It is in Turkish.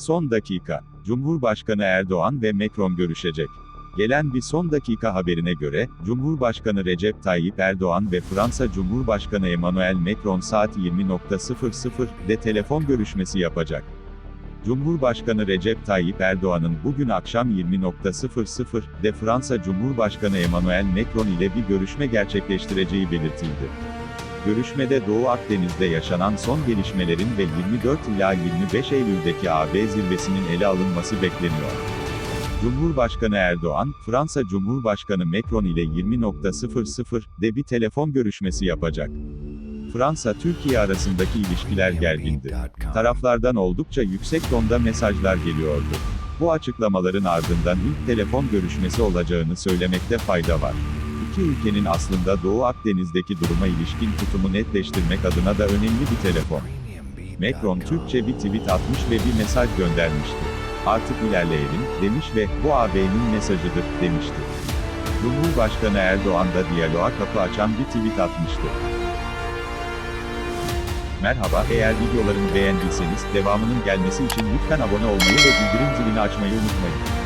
Son dakika. Cumhurbaşkanı Erdoğan ve Macron görüşecek. Gelen bir son dakika haberine göre, Cumhurbaşkanı Recep Tayyip Erdoğan ve Fransa Cumhurbaşkanı Emmanuel Macron saat 20.00'de telefon görüşmesi yapacak. Cumhurbaşkanı Recep Tayyip Erdoğan'ın bugün akşam 20.00'de Fransa Cumhurbaşkanı Emmanuel Macron ile bir görüşme gerçekleştireceği belirtildi. Görüşmede Doğu Akdeniz'de yaşanan son gelişmelerin ve 24 ila 25 Eylül'deki AB zirvesinin ele alınması bekleniyor. Cumhurbaşkanı Erdoğan, Fransa Cumhurbaşkanı Macron ile 20.00'de bir telefon görüşmesi yapacak. Fransa-Türkiye arasındaki ilişkiler gergindi. Taraflardan oldukça yüksek tonda mesajlar geliyordu. Bu açıklamaların ardından ilk telefon görüşmesi olacağını söylemekte fayda var. İki ülkenin aslında Doğu Akdeniz'deki duruma ilişkin tutumu netleştirmek adına da önemli bir telefon. Macron Türkçe bir tweet atmış ve bir mesaj göndermişti. Artık ilerleyelim, demiş ve, bu AB'nin mesajıdır, demişti. Cumhurbaşkanı Erdoğan da diyaloğa kapı açan bir tweet atmıştı. Merhaba, eğer videolarımı beğendiyseniz, devamının gelmesi için lütfen abone olmayı ve bildirim zilini açmayı unutmayın.